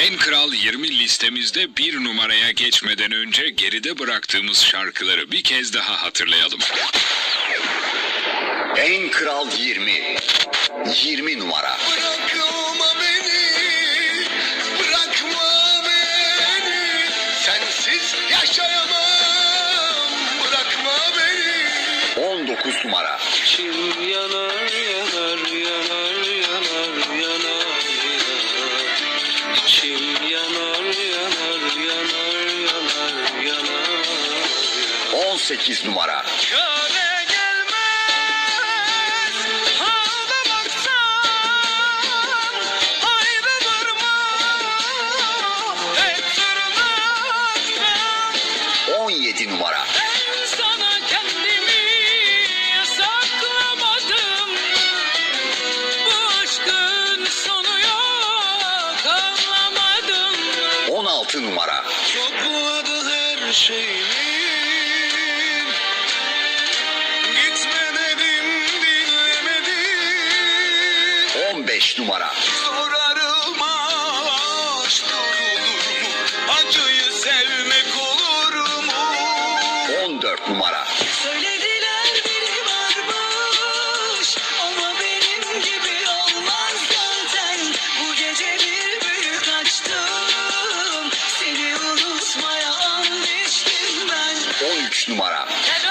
En Kral 20 listemizde bir numaraya geçmeden önce geride bıraktığımız şarkıları bir kez daha hatırlayalım. En Kral 20. 20 numara. Bırakma beni, bırakma beni. Sensiz yaşayamam, bırakma beni. 19 numara. Yanar yanar yanar yanar 8 numara. Çare gelmez ağlamaktan ayrılırma hep 17 numara. 16 numara. Çokladı her şeyi 15 numara. Sorarım aşk olur mu? Acıyı sevmek olur mu? 14 numara. Söylediler biri varmış ama benim gibi olmaz zaten. Bu gece bir büyük açtım. Seni unutmaya and içtim ben. 13 numara. Yarattığım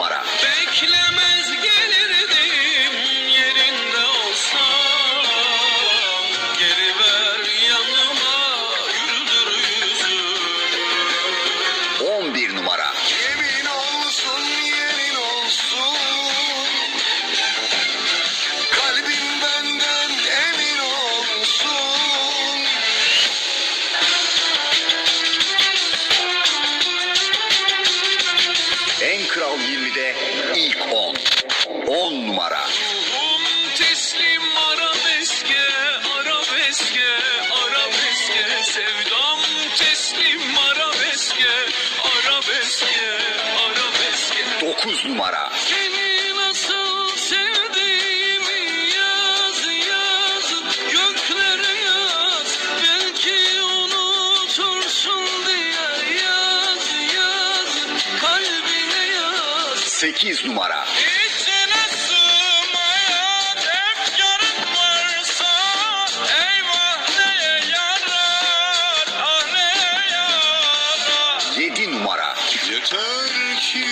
numara. Beklemez gelirdim 10. 10 numara. Ruhum teslim arabeske, arabeske, arabeske Sevdam teslim arabeske, arabeske, arabeske 9 numara. 8 numara. Yedi numara. Yeter ki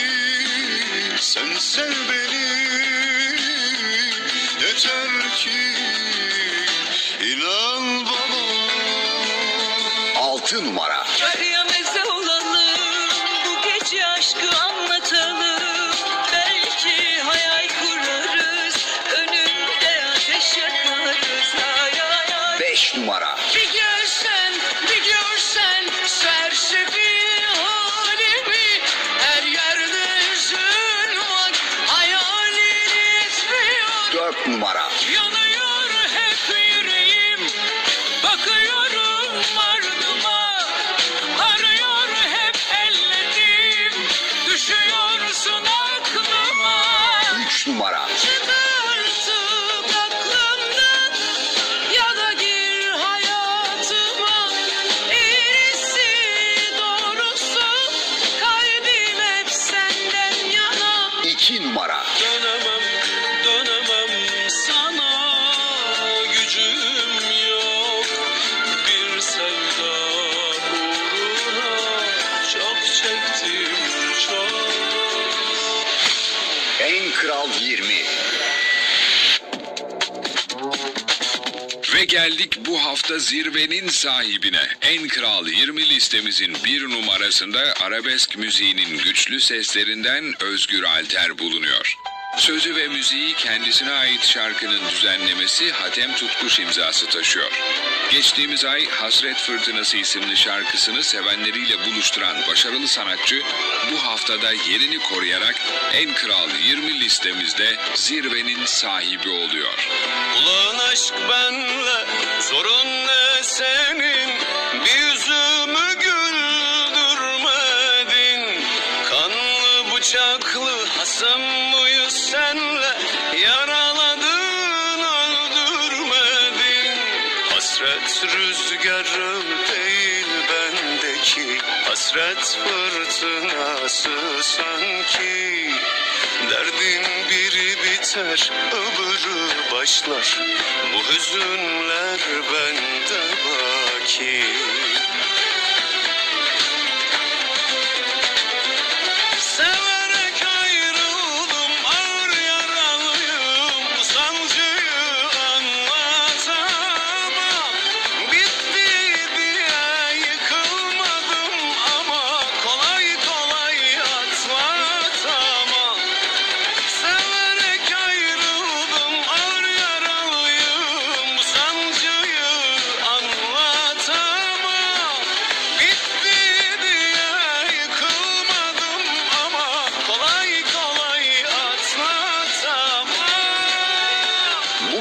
Altı numara. 5 numara. Bir görsen, bir görsen, sersefil halimi. Her yerde hüzün var, hayalin yetmiyor. 4 numara. Yanıyor hep yüreğim Bakıyorum ardıma Arıyor hep ellerim Düşüyorsun aklıma 3 numara. Çıkartıp 20. Ve geldik bu hafta zirvenin sahibine. En Kral 20 listemizin bir numarasında arabesk müziğinin güçlü seslerinden Özgür Alter bulunuyor. Sözü ve müziği kendisine ait şarkının düzenlemesi Hatem Tutkuş imzası taşıyor. Geçtiğimiz ay Hasret Fırtınası isimli şarkısını sevenleriyle buluşturan başarılı sanatçı bu haftada yerini koruyarak En Kral 20 listemizde zirvenin sahibi oluyor. Ulan Hasret rüzgarı değil bendeki. Hasret fırtınası sanki. Derdin biri biter öbürü başlar. Bu hüzünler bende baki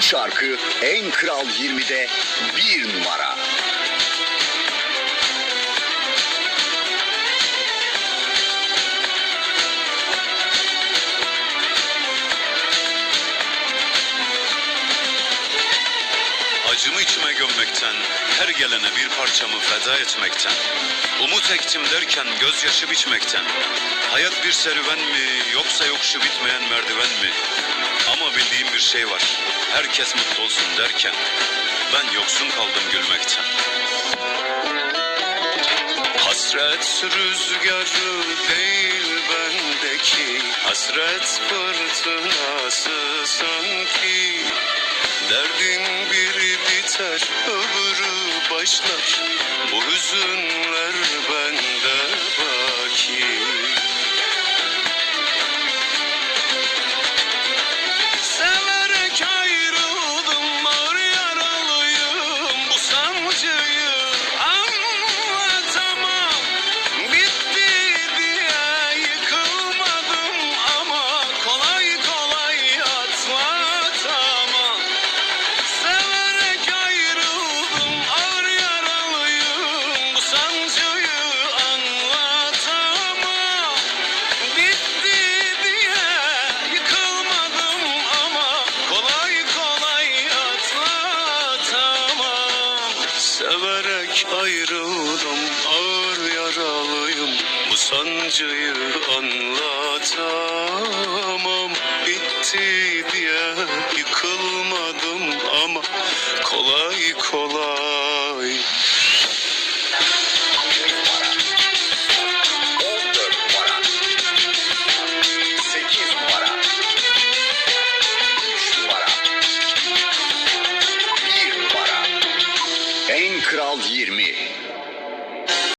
şarkı En Kral 20'de bir numara. Acımı içime gömmekten, her gelene bir parçamı feda etmekten, umut ektim derken gözyaşı biçmekten, hayat bir serüven mi yoksa yokuşu bitmeyen merdiven mi? Bildiğim bir şey var, herkes mutlu olsun derken, ben yoksun kaldım gülmekten. Hasret rüzgarı değil bendeki Hasret fırtınası sanki. Derdin biri biter öbürü başlar. Bu hüzünler bende ayrıldım ağır yaralıyım. Bu sancıyı anlatamam. Bitti diye yıkılmadım ama kolay kolay